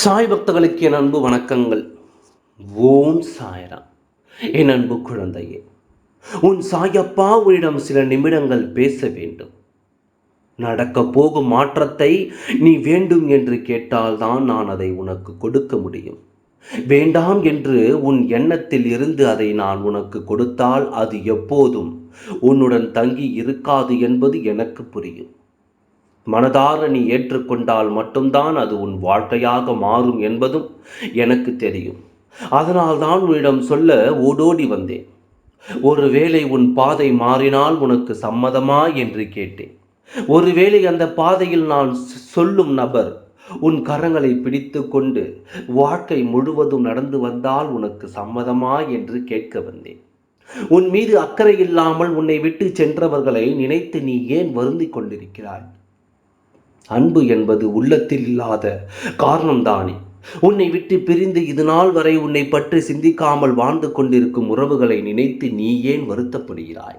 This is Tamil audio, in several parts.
சாய் பக்தர்களுக்கு என் அன்பு வணக்கங்கள். ஓம் சாய்ராம். என் அன்பு குழந்தையே உன் சாயப்பா உன்னிடம் சில நிமிடங்கள் பேச வேண்டும். நடக்க போகும் மாற்றத்தை நீ வேண்டும் என்று கேட்டால்தான் நான் அதை உனக்கு கொடுக்க முடியும். வேண்டாம் என்று உன் எண்ணத்தில் இருந்து அதை நான் உனக்கு கொடுத்தால் அது எப்போதும் உன்னுடன் தங்கி இருக்காது என்பது எனக்கு புரியும். மனதார நீ ஏற்றுக்கொண்டால் மட்டும்தான் அது உன் வாழ்க்கையாக மாறும் என்பதும் எனக்கு தெரியும். அதனால் தான் உன்னிடம் சொல்ல ஓடோடி வந்தேன். ஒருவேளை உன் பாதை மாறினால் உனக்கு சம்மதமா என்று கேட்டேன். ஒருவேளை அந்த பாதையில் நான் சொல்லும் நபர் உன் கரங்களை பிடித்து கொண்டு வாழ்க்கை முழுவதும் நடந்து வந்தால் உனக்கு சம்மதமா என்று கேட்க வந்தேன். உன் மீது அக்கறை இல்லாமல் உன்னை விட்டு சென்றவர்களை நினைத்து நீ ஏன் வருந்தி கொண்டிருக்கிறாய்? அன்பு என்பது உள்ளத்தில் இல்லாத காரணம்தானே? உன்னை விட்டு பிரிந்து இது நாள் வரை உன்னை பற்றி சிந்திக்காமல் வாழ்ந்து கொண்டிருக்கும் உறவுகளை நினைத்து நீ ஏன் வருத்தப்படுகிறாய்?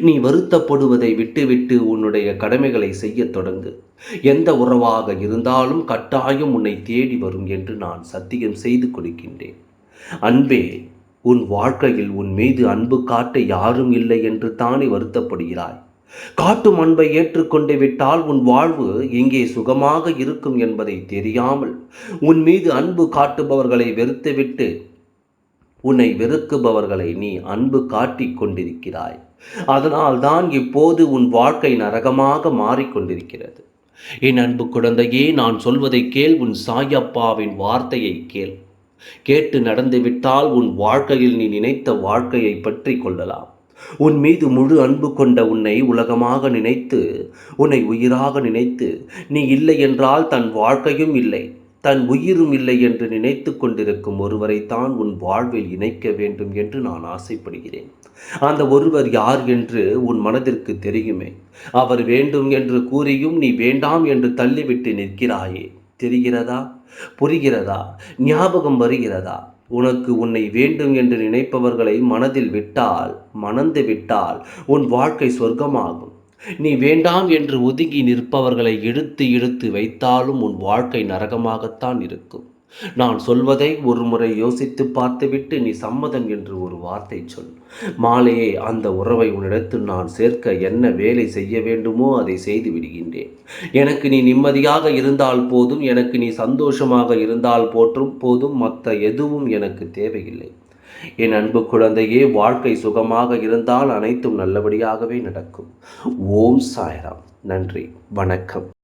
நீ வருத்தப்படுவதை விட்டுவிட்டு உன்னுடைய கடமைகளை செய்யத் தொடங்கு. எந்த உறவாக இருந்தாலும் கட்டாயம் உன்னை தேடி வரும் என்று நான் சத்தியம் செய்து கொடுக்கின்றேன். அன்பே உன் வாழ்க்கையில் உன் மீது அன்பு காட்ட யாரும் இல்லை என்று தானே வருத்தப்படுகிறாய்? காட்டும் அன்பை ஏற்றுக்கொண்டு விட்டால் உன் வாழ்வு எங்கே சுகமாக இருக்கும் என்பதை தெரியாமல் உன் மீது அன்பு காட்டுபவர்களை வெறுத்துவிட்டு உன்னை வெறுக்குபவர்களை நீ அன்பு காட்டிக் கொண்டிருக்கிறாய். அதனால் தான் இப்போது உன் வாழ்க்கை நரகமாக மாறிக்கொண்டிருக்கிறது என் அன்பு குழந்தையே நான் சொல்வதை கேள் உன் சாயப்பாவின் வார்த்தையை கேள். கேட்டு நடந்துவிட்டால் உன் வாழ்க்கையில் நீ நினைத்த வாழ்க்கையை பற்றி கொள்ளலாம். உன் மீது முழு அன்பு கொண்ட உன்னை உலகமாக நினைத்து உன்னை உயிராக நினைத்து நீ இல்லை என்றால் தன் வாழ்க்கையும் இல்லை தன் உயிரும் இல்லை என்று நினைத்து கொண்டிருக்கும் ஒருவரைத்தான் உன் வாழ்வில் இணைக்க வேண்டும் என்று நான் ஆசைப்படுகிறேன். அந்த ஒருவர் யார் என்று உன் மனதிற்கு தெரியுமே. அவர் வேண்டும் என்று கூறியும் நீ வேண்டாம் என்று தள்ளிவிட்டு நிற்கிறாயே. தெரிகிறதா? புரிகிறதா? ஞாபகம் வருகிறதா? உனக்கு உன்னை வேண்டும் என்று நினைப்பவர்களை மனதில் விட்டால் மணந்து விட்டால் உன் வாழ்க்கை சொர்க்கமாகும். நீ வேண்டாம் என்று ஒதுங்கி நிற்பவர்களை இழுத்து இழுத்து வைத்தாலும் உன் வாழ்க்கை நரகமாகத்தான் இருக்கும். நான் சொல்வதை ஒரு முறை யோசித்து பார்த்துவிட்டு நீ சம்மதம் என்று ஒரு வார்த்தை சொல். மாலையே அந்த உறவை உன்னிடத்தில் நான் சேர்க்க என்ன வேலை செய்ய வேண்டுமோ அதை செய்து விடுகின்றேன். எனக்கு நீ நிம்மதியாக இருந்தால் போதும் எனக்கு நீ சந்தோஷமாக இருந்தால் போற்றும் போதும் மற்ற எதுவும் எனக்கு தேவையில்லை. என் அன்பு குழந்தையே வாழ்க்கை சுகமாக இருந்தால் அனைத்தும் நல்லபடியாகவே நடக்கும். ஓம் சாய்ராம். நன்றி. வணக்கம்.